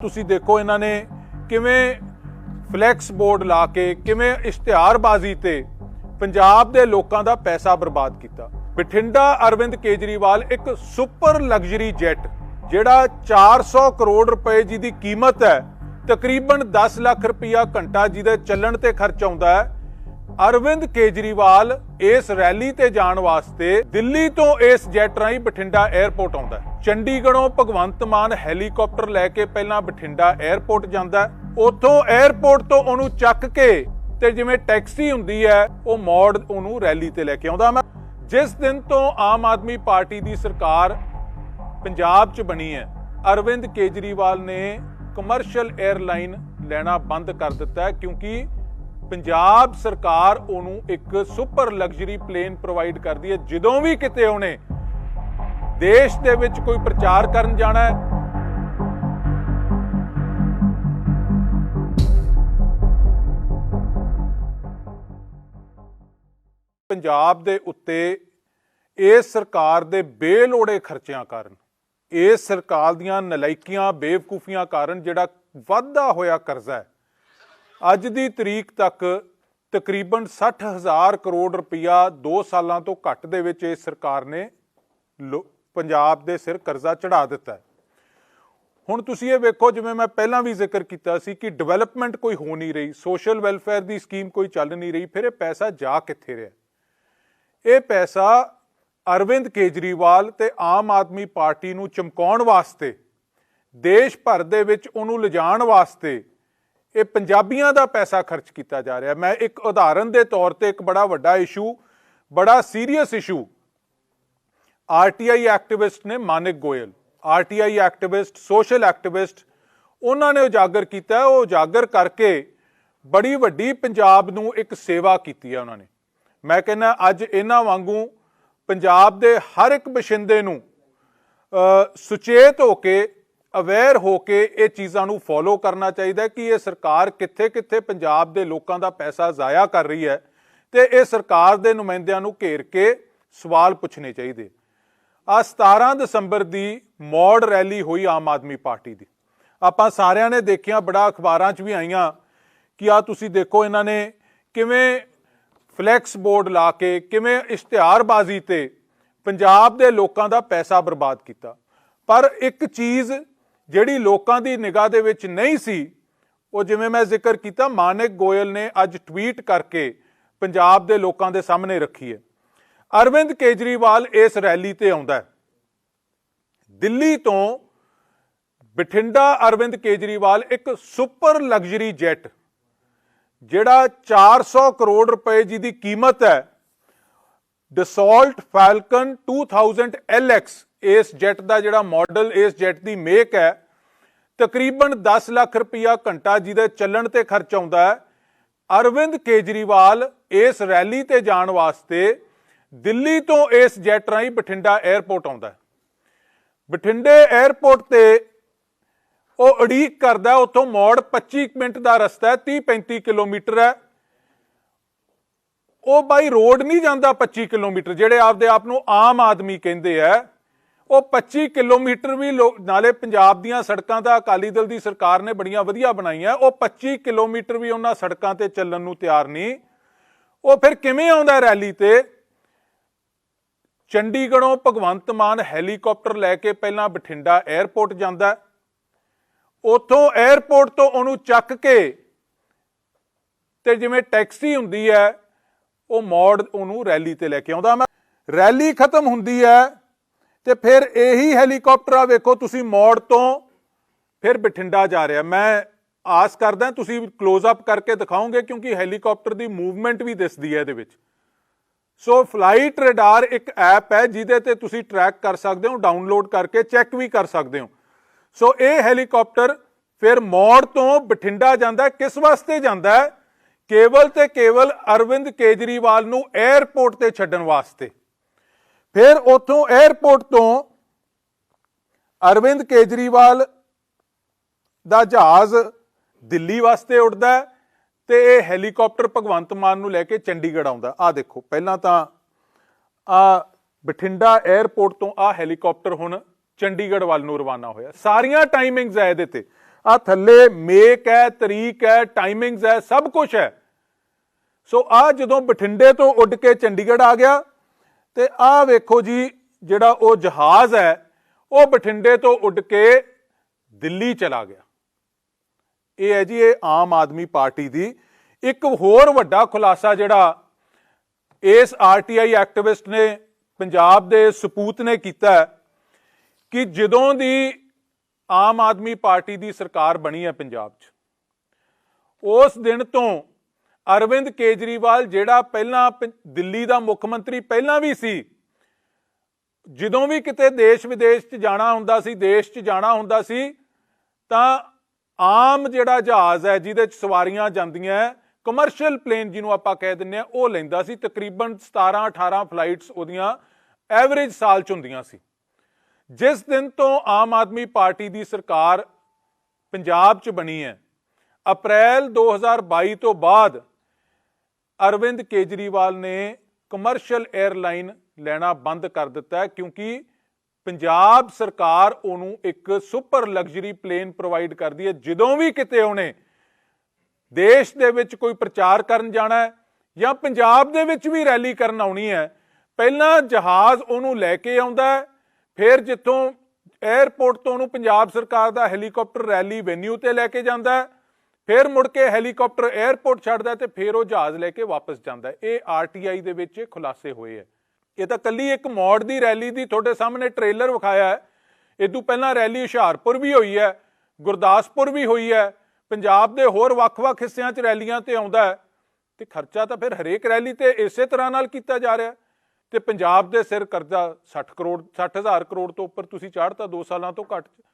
ਤੁਸੀਂ ਦੇਖੋ ਇਹਨਾਂ ਨੇ ਕਿਵੇਂ ਫਲੈਕਸ ਬੋਰਡ ਲਾ ਕੇ, ਕਿਵੇਂ ਇਸ਼ਤਿਹਾਰਬਾਜ਼ੀ ਤੇ ਪੰਜਾਬ ਦੇ ਲੋਕਾਂ ਦਾ ਪੈਸਾ ਬਰਬਾਦ ਕੀਤਾ। ਬਠਿੰਡਾ ਅਰਵਿੰਦ ਕੇਜਰੀਵਾਲ ਇੱਕ ਸੁਪਰ ਲਗਜ਼ਰੀ ਜੈਟ ਜਿਹੜਾ 400 ਕਰੋੜ ਰੁਪਏ ਜਿਹਦੀ ਕੀਮਤ ਹੈ, ਤਕਰੀਬਨ 10 ਲੱਖ ਰੁਪਇਆ ਘੰਟਾ ਜਿਹਦੇ ਚੱਲਣ ਤੇ ਖਰਚ ਆਉਂਦਾ ਹੈ। ਅਰਵਿੰਦ ਕੇਜਰੀਵਾਲ ਇਸ ਰੈਲੀ ਤੇ ਜਾਣ ਵਾਸਤੇ ਦਿੱਲੀ ਤੋਂ ਇਸ ਜੈਟ ਰਾਹੀਂ ਬਠਿੰਡਾ 에ਅਰਪੋਰਟ ਆਉਂਦਾ ਚੰਡੀਗੜ੍ਹੋਂ ਭਗਵੰਤ ਮਾਨ ਹੈਲੀਕਾਪਟਰ ਲੈ ਕੇ ਪਹਿਲਾਂ ਬਠਿੰਡਾ 에ਅਰਪੋਰਟ ਜਾਂਦਾ ਉੱਥੋਂ 에ਅਰਪੋਰਟ ਤੋਂ ਉਹਨੂੰ ਚੱਕ ਕੇ ਤੇ ਜਿਵੇਂ ਟੈਕਸੀ ਹੁੰਦੀ ਹੈ, ਉਹ ਮੋੜ ਉਹਨੂੰ ਰੈਲੀ ਤੇ ਲੈ ਕੇ ਆਉਂਦਾ ਮੈਂ। ਜਿਸ ਦਿਨ ਤੋਂ ਆਮ ਆਦਮੀ ਪਾਰਟੀ ਦੀ ਸਰਕਾਰ ਪੰਜਾਬ 'ਚ ਬਣੀ ਹੈ, ਅਰਵਿੰਦ ਕੇਜਰੀਵਾਲ ਨੇ ਕਮਰਸ਼ੀਅਲ 에ਅਰਲਾਈਨ ਲੈਣਾ ਬੰਦ ਕਰ ਦਿੱਤਾ ਕਿਉਂਕਿ ਪੰਜਾਬ ਸਰਕਾਰ ਉਹਨੂੰ ਇੱਕ ਸੁਪਰ ਲਗਜ਼ਰੀ ਪਲੇਨ ਪ੍ਰੋਵਾਈਡ ਕਰਦੀ ਹੈ। ਜਦੋਂ ਵੀ ਕਿਤੇ ਉਹਨੇ ਦੇਸ਼ ਦੇ ਵਿੱਚ ਕੋਈ ਪ੍ਰਚਾਰ ਕਰਨ ਜਾਣਾ ਹੈ, ਪੰਜਾਬ ਦੇ ਉੱਤੇ ਇਸ ਸਰਕਾਰ ਦੇ ਬੇਲੋੜੇ ਖਰਚਿਆਂ ਕਾਰਨ ਇਸ ਸਰਕਾਰ ਦੀਆਂ ਨਲਾਇਕੀਆਂ, ਬੇਵਕੂਫੀਆਂ ਕਾਰਨ ਜਿਹੜਾ ਵਾਧਾ ਹੋਇਆ ਕਰਜ਼ਾ ਹੈ ਅੱਜ ਦੀ ਤਰੀਕ ਤੱਕ ਤਕਰੀਬਨ 60000 ਕਰੋੜ ਰੁਪਇਆ 2 ਸਾਲਾਂ ਤੋਂ ਘੱਟ ਦੇ ਵਿੱਚ ਇਸ ਸਰਕਾਰ ਨੇ ਲੋ- ਪੰਜਾਬ ਦੇ ਸਿਰ ਕਰਜ਼ਾ ਚੜਾ ਦਿੱਤਾ ਹੈ। ਹੁਣ ਤੁਸੀਂ ਇਹ ਵੇਖੋ, ਜਿਵੇਂ ਮੈਂ ਪਹਿਲਾਂ ਵੀ ਜ਼ਿਕਰ ਕੀਤਾ ਸੀ ਕਿ ਡਿਵੈਲਪਮੈਂਟ ਕੋਈ ਹੋ ਨਹੀਂ ਰਹੀ, ਸੋਸ਼ਲ ਵੈਲਫੇਅਰ ਦੀ ਸਕੀਮ ਕੋਈ ਚੱਲ ਨਹੀਂ ਰਹੀ, ਫਿਰ ਇਹ ਪੈਸਾ ਜਾ ਕਿੱਥੇ ਰਿਹਾ? ਇਹ ਪੈਸਾ ਅਰਵਿੰਦ ਕੇਜਰੀਵਾਲ ਤੇ ਆਮ ਆਦਮੀ ਪਾਰਟੀ ਨੂੰ ਚਮਕਾਉਣ ਵਾਸਤੇ, ਦੇਸ਼ ਭਰ ਦੇ ਵਿੱਚ ਉਹਨੂੰ ਲਿਜਾਣ ਵਾਸਤੇ ਇਹ ਪੰਜਾਬੀਆਂ ਦਾ ਪੈਸਾ ਖਰਚ ਕੀਤਾ ਜਾ ਰਿਹਾ। ਮੈਂ ਇੱਕ ਉਦਾਹਰਨ ਦੇ ਤੌਰ ਤੇ ਇੱਕ ਬੜਾ ਵੱਡਾ ਇਸ਼ੂ, ਬੜਾ ਸੀਰੀਅਸ ਇਸ਼ੂ ਆਰਟੀਆਈ ਐਕਟਿਵਿਸਟ ਨੇ Manik Goyal RTI activist, social activist, ਉਹਨਾਂ ਨੇ ਉਜਾਗਰ ਕੀਤਾ ਉਹ ਉਜਾਗਰ ਕਰਕੇ ਬੜੀ ਵੱਡੀ ਪੰਜਾਬ ਨੂੰ ਇੱਕ ਸੇਵਾ ਕੀਤੀ ਹੈ ਉਹਨਾਂ ਨੇ। ਮੈਂ ਕਹਿੰਦਾ, ਅੱਜ ਇਹਨਾਂ ਵਾਂਗੂ ਪੰਜਾਬ ਦੇ ਹਰ ਇੱਕ ਬਸ਼ਿੰਦੇ ਨੂੰ ਸੁਚੇਤ ਹੋ ਕੇ ਅਵੇਅਰ ਹੋ ਕੇ ਇਹ ਚੀਜ਼ਾਂ ਨੂੰ ਫੋਲੋ ਕਰਨਾ ਚਾਹੀਦਾ ਕਿ ਇਹ ਸਰਕਾਰ ਕਿੱਥੇ-ਕਿੱਥੇ ਪੰਜਾਬ ਦੇ ਲੋਕਾਂ ਦਾ ਪੈਸਾ ਜ਼ਾਇਆ ਕਰ ਰਹੀ ਹੈ ਤੇ ਇਹ ਸਰਕਾਰ ਦੇ ਨੁਮਾਇੰਦਿਆਂ ਨੂੰ ਘੇਰ ਕੇ ਸਵਾਲ ਪੁੱਛਣੇ ਚਾਹੀਦੇ। ਆ 17 ਦਸੰਬਰ ਦੀ ਮੌੜ ਰੈਲੀ ਹੋਈ ਆਮ ਆਦਮੀ ਪਾਰਟੀ ਦੀ। ਆਪਾਂ ਸਾਰਿਆਂ ਨੇ ਦੇਖਿਆ, ਬੜਾ ਅਖਬਾਰਾਂ 'ਚ ਵੀ ਆਈਆਂ ਕਿ ਆ ਤੁਸੀਂ ਦੇਖੋ ਇਹਨਾਂ ਨੇ ਕਿਵੇਂ ਫਲੈਕਸ ਬੋਰਡ ਲਾ ਕੇ, ਕਿਵੇਂ ਇਸ਼ਤਿਹਾਰਬਾਜ਼ੀ ਤੇ ਪੰਜਾਬ ਦੇ ਲੋਕਾਂ ਦਾ ਪੈਸਾ ਬਰਬਾਦ ਕੀਤਾ। ਪਰ ਇੱਕ ਚੀਜ਼ ਜਿਹੜੀ ਲੋਕਾਂ ਦੀ ਨਿਗਾਹ ਦੇ ਵਿੱਚ ਨਹੀਂ ਸੀ, ਉਹ ਜਿਵੇਂ ਮੈਂ ਜ਼ਿਕਰ ਕੀਤਾ, ਮਾਨਿਕ ਗੋਇਲ ਨੇ ਅੱਜ ਟਵੀਟ ਕਰਕੇ ਪੰਜਾਬ ਦੇ ਲੋਕਾਂ ਦੇ ਸਾਹਮਣੇ ਰੱਖੀ ਹੈ। ਅਰਵਿੰਦ ਕੇਜਰੀਵਾਲ ਇਸ ਰੈਲੀ ਤੇ ਆਉਂਦਾ ਹੈ। ਦਿੱਲੀ ਤੋਂ ਬਠਿੰਡਾ ਅਰਵਿੰਦ ਕੇਜਰੀਵਾਲ ਇੱਕ ਸੁਪਰ ਲਗਜ਼ਰੀ ਜੈਟ, ਜਿਹੜਾ 400 ਕਰੋੜ ਰੁਪਏ ਜੀ ਦੀ ਕੀਮਤ ਹੈ, ਡਸੋਲਟ ਫਾਲਕਨ 2000 LX ਇਸ ਜੈਟ ਦਾ ਜਿਹੜਾ ਮਾਡਲ ਇਸ ਜੈਟ ਦੀ ਮੇਕ ਹੈ ਤਕਰੀਬਨ 10 ਲੱਖ ਰੁਪਇਆ ਘੰਟਾ ਜਿਹਦੇ ਚੱਲਣ ਤੇ ਖਰਚ ਆਉਂਦਾ ਹੈ। ਅਰਵਿੰਦ ਕੇਜਰੀਵਾਲ ਇਸ ਰੈਲੀ ਤੇ ਜਾਣ ਵਾਸਤੇ ਦਿੱਲੀ ਤੋਂ ਇਸ ਜੈਟ ਰਾਹੀਂ ਬਠਿੰਡਾ 에ਅਰਪੋਰਟ ਆਉਂਦਾ ਬਠਿੰਡੇ 에ਅਰਪੋਰਟ ਤੇ ਉਹ ਉਡੀਕ ਕਰਦਾ ਹੈ, ਉੱਥੋਂ ਮੋੜ 25 ਮਿੰਟ ਦਾ ਰਸਤਾ ਹੈ 30 35 ਕਿਲੋਮੀਟਰ ਹੈ। ਉਹ ਬਾਈ ਰੋਡ ਨਹੀਂ ਜਾਂਦਾ 25 ਕਿਲੋਮੀਟਰ ਜਿਹੜੇ ਆਪਦੇ ਆਪ ਨੂੰ ਆਮ ਆਦਮੀ ਕਹਿੰਦੇ ਆ ਉਹ 25 ਕਿਲੋਮੀਟਰ ਵੀ ਲੋ- ਨਾਲੇ ਪੰਜਾਬ ਦੀਆਂ ਸੜਕਾਂ ਤਾਂ ਅਕਾਲੀ ਦਲ ਦੀ ਸਰਕਾਰ ਨੇ ਬੜੀਆਂ ਵਧੀਆ ਬਣਾਈਆਂ। ਉਹ 25 ਕਿਲੋਮੀਟਰ ਵੀ ਉਹਨਾਂ ਸੜਕਾਂ ਤੇ ਚੱਲਣ ਨੂੰ ਤਿਆਰ ਨਹੀਂ। ਉਹ ਫਿਰ ਕਿਵੇਂ ਆਉਂਦਾ ਰੈਲੀ ਤੇ? ਚੰਡੀਗੜ੍ਹੋਂ ਭਗਵੰਤ ਮਾਨ ਹੈਲੀਕਾਪਟਰ ਲੈ ਕੇ ਪਹਿਲਾਂ ਬਠਿੰਡਾ 에ਅਰਪੋਰਟ ਜਾਂਦਾ। ਉੱਥੋਂ 에ਅਰਪੋਰਟ ਤੋਂ ਉਹਨੂੰ ਚੱਕ ਕੇ ਤੇ ਜਿਵੇਂ ਟੈਕਸੀ ਹੁੰਦੀ ਹੈ, ਉਹ ਮੋੜ ਉਹਨੂੰ ਰੈਲੀ ਤੇ ਲੈ ਕੇ ਆਉਂਦਾ। ਮੈਂ ਰੈਲੀ ਖਤਮ ਹੁੰਦੀ ਹੈ। ਤੇ ਫਿਰ ਇਹੀ ਹੈਲੀਕਾਪਟਰ ਆ, ਵੇਖੋ ਤੁਸੀਂ ਮੋੜ ਤੋਂ ਫਿਰ ਬਠਿੰਡਾ ਜਾ ਰਿਹਾ। ਮੈਂ ਆਸ ਕਰਦਾ ਤੁਸੀਂ ক্লোਜ਼ ਅਪ ਕਰਕੇ ਦਿਖਾਓਗੇ ਕਿਉਂਕਿ ਹੈਲੀਕਾਪਟਰ ਦੀ ਮੂਵਮੈਂਟ ਵੀ ਦਿਸਦੀ ਹੈ ਇਹਦੇ ਵਿੱਚ। ਸੋ ਫਲਾਈਟ ਰਡਾਰ ਇੱਕ ਐਪ ਹੈ ਜਿਹਦੇ ਤੇ ਤੁਸੀਂ ਟਰੈਕ ਕਰ ਸਕਦੇ ਹੋ ਡਾਊਨਲੋਡ ਕਰਕੇ ਚੈੱਕ ਵੀ ਕਰ ਸਕਦੇ ਹੋ। ਸੋ ਇਹ ਹੈਲੀਕਾਪਟਰ ਫਿਰ ਮੌੜ ਤੋਂ ਬਠਿੰਡਾ ਜਾਂਦਾ ਕਿਸ ਵਾਸਤੇ ਜਾਂਦਾ ਕੇਵਲ ਤੇ ਕੇਵਲ ਅਰਵਿੰਦ ਕੇਜਰੀਵਾਲ ਨੂੰ 에ਅਰਪੋਰਟ ਤੇ ਛੱਡਣ ਵਾਸਤੇ। ਫਿਰ ਉਥੋਂ 에ਅਰਪੋਰਟ ਤੋਂ ਅਰਵਿੰਦ ਕੇਜਰੀਵਾਲ ਦਾ ਜਹਾਜ਼ ਦਿੱਲੀ ਵਾਸਤੇ ਉੱਡਦਾ ਹੈ ਤੇ ਇਹ ਹੈਲੀਕਾਪਟਰ ਭਗਵੰਤ ਮਾਨ ਨੂੰ ਲੈ ਕੇ ਚੰਡੀਗੜ੍ਹ ਆਉਂਦਾ ਆ ਦੇਖੋ, ਪਹਿਲਾਂ ਤਾਂ ਆ ਬਠਿੰਡਾ 에ਅਰਪੋਰਟ ਤੋਂ ਆ ਹੈਲੀਕਾਪਟਰ ਹੁਣ ਚੰਡੀਗੜ੍ਹ ਵੱਲ ਨੂੰ ਰਵਾਨਾ ਹੋਇਆ। ਸਾਰੀਆਂ ਟਾਈਮਿੰਗਸ ਹੈ ਇਹਦੇ ਤੇ। ਆ ਥੱਲੇ ਮੇਕ ਹੈ, ਤਰੀਕ ਹੈ ਟਾਈਮਿੰਗਸ ਹੈ, ਸਭ ਕੁਝ ਹੈ। ਸੋ ਆ ਜਦੋਂ ਬਠਿੰਡੇ ਤੋਂ ਉੱਡ ਕੇ ਚੰਡੀਗੜ੍ਹ ਆ ਗਿਆ ਤੇ ਆਹ ਵੇਖੋ ਜੀ, ਜਿਹੜਾ ਉਹ ਜਹਾਜ਼ ਹੈ, ਉਹ ਬਠਿੰਡੇ ਤੋਂ ਉੱਡ ਕੇ ਦਿੱਲੀ ਚਲਾ ਗਿਆ। ਇਹ ਹੈ ਜੀ, ਇਹ ਆਮ ਆਦਮੀ ਪਾਰਟੀ ਦੀ ਇੱਕ ਹੋਰ ਵੱਡਾ ਖੁਲਾਸਾ ਜਿਹੜਾ ਇਸ ਆਰਟੀਆਈ ਐਕਟਿਵਿਸਟ ਨੇ, ਪੰਜਾਬ ਦੇ ਸਪੂਤ ਨੇ ਕੀਤਾ ਕਿ ਜਦੋਂ ਦੀ ਆਮ ਆਦਮੀ ਪਾਰਟੀ ਦੀ ਸਰਕਾਰ ਬਣੀ ਹੈ ਪੰਜਾਬ 'ਚ, ਉਸ ਦਿਨ ਤੋਂ ਅਰਵਿੰਦ ਕੇਜਰੀਵਾਲ, ਜਿਹੜਾ ਪਹਿਲਾਂ ਪ- ਦਿੱਲੀ ਦਾ ਮੁੱਖ ਮੰਤਰੀ ਪਹਿਲਾਂ ਵੀ ਸੀ। ਜਦੋਂ ਵੀ ਕਿਤੇ ਦੇਸ਼ ਵਿਦੇਸ਼ 'ਚ ਜਾਣਾ ਹੁੰਦਾ ਸੀ, ਦੇਸ਼ 'ਚ ਜਾਣਾ ਹੁੰਦਾ ਸੀ, ਤਾਂ ਆਮ ਜਿਹੜਾ ਜਹਾਜ਼ ਹੈ, ਜਿਹਦੇ 'ਚ ਸਵਾਰੀਆਂ ਜਾਂਦੀਆਂ ਕਮਰਸ਼ੀਅਲ ਪਲੇਨ ਜਿਹਨੂੰ ਆਪਾਂ ਕਹਿ ਦਿੰਨੇ ਆ ਉਹ ਲੈਂਦਾ ਸੀ। ਤਕਰੀਬਨ 17 18 ਫਲਾਈਟਸ ਉਹਦੀਆਂ ਐਵਰੇਜ ਸਾਲ 'ਚ ਹੁੰਦੀਆਂ ਸੀ। ਜਿਸ ਦਿਨ ਤੋਂ ਆਮ ਆਦਮੀ ਪਾਰਟੀ ਦੀ ਸਰਕਾਰ ਪੰਜਾਬ 'ਚ ਬਣੀ ਹੈ, ਅਪ੍ਰੈਲ 2022 ਤੋਂ ਬਾਅਦ ਅਰਵਿੰਦ ਕੇਜਰੀਵਾਲ ਨੇ ਕਮਰਸ਼ੀਅਲ 에ਅਰਲਾਈਨ ਲੈਣਾ ਬੰਦ ਕਰ ਦਿੱਤਾ ਕਿਉਂਕਿ ਪੰਜਾਬ ਸਰਕਾਰ ਉਹਨੂੰ ਇੱਕ ਸੁਪਰ ਲਗਜ਼ਰੀ ਪਲੇਨ ਪ੍ਰੋਵਾਈਡ ਕਰਦੀ ਹੈ। ਜਦੋਂ ਵੀ ਕਿਤੇ ਉਹਨੇ ਦੇਸ਼ ਦੇ ਵਿੱਚ ਕੋਈ ਪ੍ਰਚਾਰ ਕਰਨ ਜਾਣਾ ਹੈ ਜਾਂ ਪੰਜਾਬ ਦੇ ਵਿੱਚ ਵੀ ਰੈਲੀ ਕਰਨ ਆਉਣੀ ਹੈ, ਪਹਿਲਾਂ ਜਹਾਜ਼ ਉਹਨੂੰ ਲੈ ਕੇ ਆਉਂਦਾ ਹੈ, ਫਿਰ ਜਿੱਥੋਂ 에ਅਰਪੋਰਟ ਤੋਂ ਉਹਨੂੰ ਪੰਜਾਬ ਸਰਕਾਰ ਦਾ ਹੈਲੀਕਾਪਟਰ ਰੈਲੀ ਵੈਨਿਊ ਤੇ ਲੈ ਕੇ ਜਾਂਦਾ ਹੈ ਫਿਰ ਮੁੜ ਕੇ ਹੈਲੀਕਾਪਟਰ 에ਅਰਪੋਰਟ ਛੱਡਦਾ ਹੈ ਤੇ ਫਿਰ ਉਹ ਜਹਾਜ਼ ਲੈ ਕੇ ਵਾਪਸ ਜਾਂਦਾ ਹੈ ਇਹ ਆਰਟੀਆਈ ਦੇ ਵਿੱਚ ਇਹ ਖੁਲਾਸੇ ਹੋਏ ਹੈ ਇਹ ਤਾਂ ਕੱਲੀ ਇੱਕ ਮੌੜ ਦੀ ਰੈਲੀ ਦੀ ਤੁਹਾਡੇ ਸਾਹਮਣੇ ਟ੍ਰੇਲਰ ਵਿਖਾਇਆ ਹੈ ਇਹ ਤੋਂ ਪਹਿਲਾਂ ਰੈਲੀ ਹੁਸ਼ਿਆਰਪੁਰ ਵੀ ਹੋਈ ਹੈ, ਗੁਰਦਾਸਪੁਰ ਵੀ ਹੋਈ ਹੈ, ਪੰਜਾਬ ਦੇ ਹੋਰ ਵੱਖ-ਵੱਖ ਹਿੱਸਿਆਂ 'ਚ ਰੈਲੀਆਂ ਤੇ ਆਉਂਦਾ ਹੈ ਤੇ ਖਰਚਾ ਤਾਂ ਫਿਰ ਹਰੇਕ ਰੈਲੀ ਤੇ ਇਸੇ ਤਰ੍ਹਾਂ ਨਾਲ ਕੀਤਾ ਜਾ ਰਿਹਾ ਹੈ। ਤੇ ਪੰਜਾਬ ਦੇ ਸਿਰ ਕਰਜ਼ਾ 60 ਕਰੋੜ 60000 ਕਰੋੜ ਤੋਂ ਉੱਪਰ ਤੁਸੀਂ ਚਾੜਤਾ 2 ਸਾਲਾਂ ਤੋਂ ਘੱਟ 'ਚ।